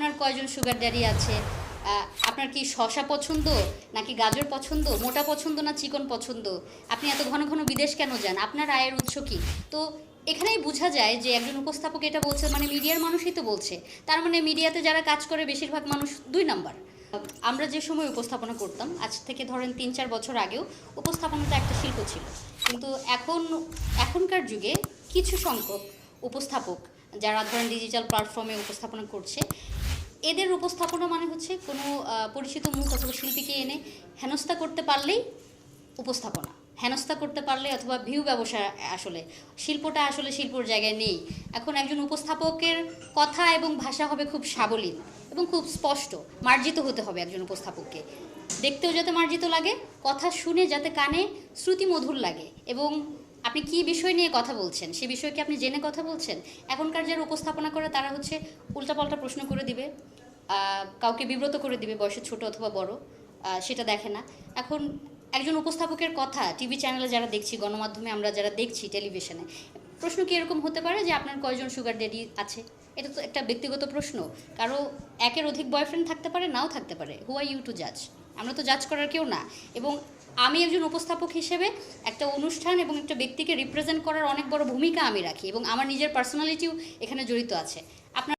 আপনার কয়জন sugar daddy আছে? আপনার কি শশা পছন্দ? নাকি গাজর পছন্দ? মোটা পছন্দ না চিকন পছন্দ? আপনি এত ঘন ঘন বিদেশ কেন যান? আপনার আয়ের উৎস কি? তো এখানেই বোঝা যায় যে একজন উপস্থাপক এটা বলছে মানে মিডিয়ার মানুষই তো বলছে। তার মানে মিডিয়াতে যারা কাজ করে, বেশিরভাগ মানুষ দুই নাম্বার। আমরা যে সময় উপস্থাপনা করতাম, আজ থেকে ধরেন তিন চার বছর আগেও উপস্থাপনাটা একটা শিল্প ছিল। কিন্তু এখন, এখনকার যুগে কিছু সংখ্যক উপস্থাপক, যারা ধরেন ডিজিটাল প্ল্যাটফর্মে উপস্থাপনা করছে এদের উপস্থাপনা মানে হচ্ছে কোনো পরিচিত মুখ অথবা শিল্পীকে এনে হেনস্থা করতে পারলেই উপস্থাপনা। হেনস্থা করতে পারলে অথবা ভিউ ব্যবসা আসলে, শিল্পটা আসলে শিল্পর জায়গায় নেই। এখন একজন উপস্থাপকের কথা এবং ভাষা হবে খুব সাবলীল এবং খুব স্পষ্ট, মার্জিত হতে হবে একজন উপস্থাপককে। দেখতেও যাতে মার্জিত লাগে, কথা শুনে যাতে কানে শ্রুতি মধুর লাগে এবং আপনি কি বিষয় নিয়ে কথা বলছেন? সে বিষয়ে কি আপনি জেনে কথা বলছেন? এখনকার যারা উপস্থাপনা করে, তারা হচ্ছে উল্টাপাল্টা প্রশ্ন করে দিবে কাউকে বিব্রত করে দিবে বয়সে ছোট অথবা বড় সেটা দেখে না। এখন একজন উপস্থাপকের কথা, টিভি চ্যানেলে যারা দেখছি, গণমাধ্যমে আমরা যারা দেখছি, টেলিভিশনে, প্রশ্ন কি এরকম হতে পারে যে আপনার কয়জন সুগার ড্যাডি আছে? এটা তো একটা ব্যক্তিগত প্রশ্ন। কারও একের অধিক বয়ফ্রেন্ড থাকতে পারে, নাও থাকতে পারে। হু আর ইউ টু জাজ আমরা তো জাজ করার কেউ না। এবং আমি একজন উপস্থাপক হিসেবে একটা অনুষ্ঠান এবং একটা ব্যক্তিকে রিপ্রেজেন্ট করার অনেক বড় ভূমিকা আমি রাখি এবং আমার নিজের পার্সোনালিটিও এখানে জড়িত আছে। আপনার